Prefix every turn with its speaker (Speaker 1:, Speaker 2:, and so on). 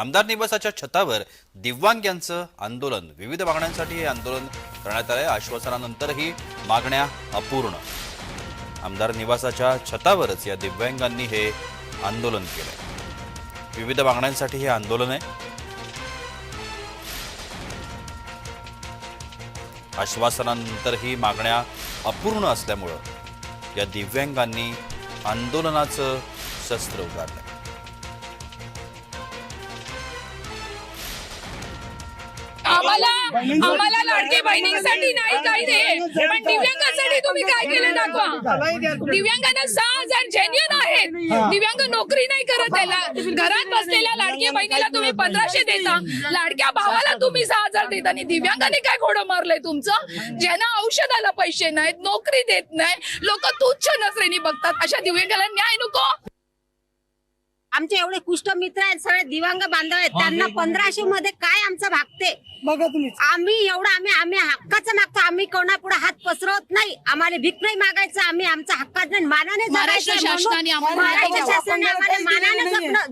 Speaker 1: आमदार निवासाच्या छतावर दिव्यांग यांचं आंदोलन. विविध मागण्यांसाठी हे आंदोलन करण्यात आलंय. आश्वासनानंतरही मागण्या अपूर्ण. आमदार निवासाच्या छतावरच या दिव्यांगांनी हे आंदोलन केलं विविध मागण्यांसाठी हे आंदोलन आहे. आश्वासनानंतरही मागण्या अपूर्ण असल्यामुळं या दिव्यांगांनी आंदोलनाचं शस्त्र उभारलं
Speaker 2: आम्हाला आम्हाला लाडके बहिणींसाठी नाही काही दे पण दिव्यांगांसाठी तुम्ही काय केलं दाखवा? दिव्यांगांना सहा हजार जेन्युन आहेत. दिव्यांग नोकरी नाही करत त्याला. घरात बसलेल्या लाडक्या बहिणीला तुम्ही पंधराशे देता. लाडक्या भावाला तुम्ही सहा हजार देता. आणि दिव्यांगाने काय घोडं मारलंय तुमचं? ज्यांना औषधाला पैसे नाहीत नोकरी देत नाही लोक तुच्छ नजरेने बघतात. अशा दिव्यांगाला न्याय नको.
Speaker 3: आमचे एवढे कुष्ठ मित्र आहेत सगळे दिव्यांग बांधव आहेत. त्यांना पंधराशे मध्ये काय आमचं भागते?
Speaker 4: बघा तुम्ही.
Speaker 3: आम्ही एवढं आम्ही आम्ही हक्काचं मागतो. आम्ही कोणापुढे हात पसरवत नाही. आम्हाला भीक नाही मागायचं. आम्ही आमच्या हक्काचं मानाने जगायचं
Speaker 2: शासनाने
Speaker 3: महाराष्ट्र आम्हाला मानाने. जगणं